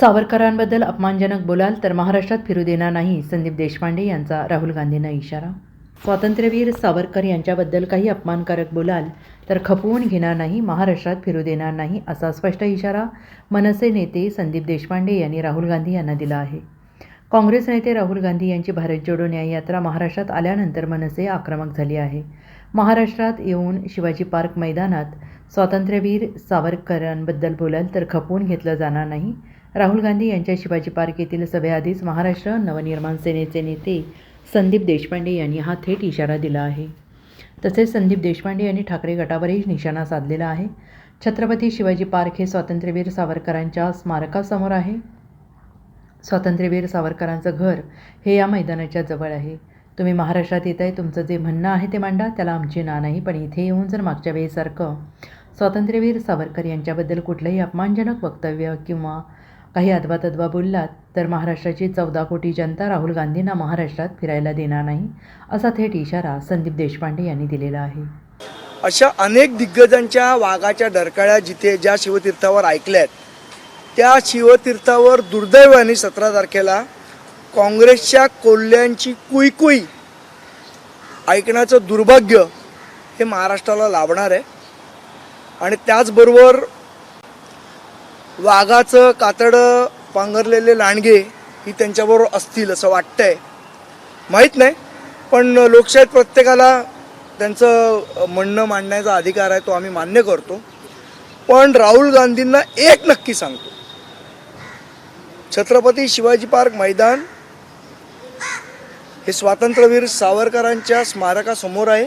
सावरकरांबद्दल अपमानजनक बोलाल तर महाराष्ट्रात फिरू देणार नाही संदीप देशपांडे यांचा राहुल गांधींना इशारा. स्वातंत्र्यवीर सावरकर यांच्याबद्दल काही अपमानकारक बोलाल तर खपवून घेणार नाही महाराष्ट्रात फिरू देणार नाही असा स्पष्ट इशारा मनसे नेते संदीप देशपांडे यांनी राहुल गांधी यांना दिला आहे. काँग्रेस नेते राहुल गांधी यांची भारत जोडो न्याययात्रा महाराष्ट्रात आल्यानंतर मनसे आक्रमक झाली आहे. महाराष्ट्रात येऊन शिवाजी पार्क मैदानात स्वातंत्र्यवीर सावरकरांबद्दल बोलाल तर खपवून घेतलं जाणार नाही राहुल गांधी यांच्या शिवाजी पार्क येथील सभेआधीच महाराष्ट्र नवनिर्माण सेनेचे नेते संदीप देशपांडे यांनी हा थेट इशारा दिला आहे. तसेच संदीप देशपांडे यांनी ठाकरे गटावरही निशाणा साधलेला आहे. छत्रपती शिवाजी पार्क हे स्वातंत्र्यवीर सावरकरांच्या स्मारकासमोर आहे. स्वातंत्र्यवीर सावरकरांचं घर हे या मैदानाच्या जवळ आहे. तुम्ही महाराष्ट्रात येत आहे तुमचं जे म्हणणं आहे ते मांडा त्याला आमची ना नाही पण इथे येऊन जर मागच्या वेळेसारखं स्वातंत्र्यवीर सावरकर यांच्याबद्दल कुठलंही अपमानजनक वक्तव्य किंवा काही अदवा बोललात तर महाराष्ट्राची चौदा कोटी जनता राहुल गांधींना महाराष्ट्रात फिरायला देणार नाही असा थेट इशारा संदीप देशपांडे यांनी दिलेला आहे. अशा अनेक दिग्गजांच्या वाघाच्या डरकाळ्या जिथे ज्या शिवतीर्थावर ऐकल्यात त्या शिवतीर्थावर दुर्दैवाने सतरा तारखेला काँग्रेसच्या कोल्ह्यांची कुईकुई ऐकण्याचं दुर्भाग्य हे महाराष्ट्राला लाभणार आहे. आणि त्याचबरोबर वाघाचं कातडं पांघरलेले लांडगे ही त्यांच्याबरोबर असतील असं वाटतंय. माहीत नाही पण लोकशाहीत प्रत्येकाला त्यांचं म्हणणं मांडण्याचा अधिकार आहे तो आम्ही मान्य करतो. पण राहुल गांधींना एक नक्की सांगतो. छत्रपती शिवाजी पार्क मैदान हे स्वातंत्र्यवीर सावरकरांच्या स्मारकासमोर आहे.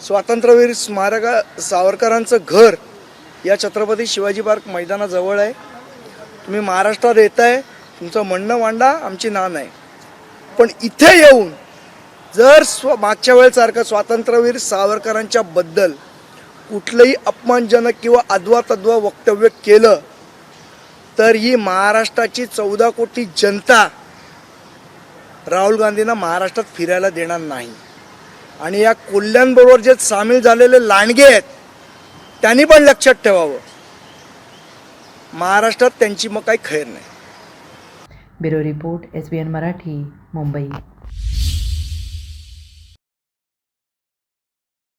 स्वातंत्र्यवीर स्मारका सावरकरांचं घर या छत्रपती शिवाजी पार्क मैदानाजवळ आहे. तुम्ही महाराष्ट्रात येत आहे तुमचं म्हणणं मांडा आमची ना नाही. पण इथे येऊन जर स्व मागच्या वेळेसारखं स्वातंत्र्यवीर सावरकरांच्या बद्दल कुठलंही अपमानजनक किंवा अद्वा तद्वा वक्तव्य केलं तर ही महाराष्ट्राची चौदा कोटी जनता राहुल गांधींना महाराष्ट्रात फिरायला देणार नाही. आणि या कोल्ह्यांबरोबर जे सामील झालेले लांडगे आहेत त्यांनी पण लक्षात ठेवावं. महाराष्ट्रात त्यांची मग काही खैर नाही. Bureau report S B N Marathi Mumbai.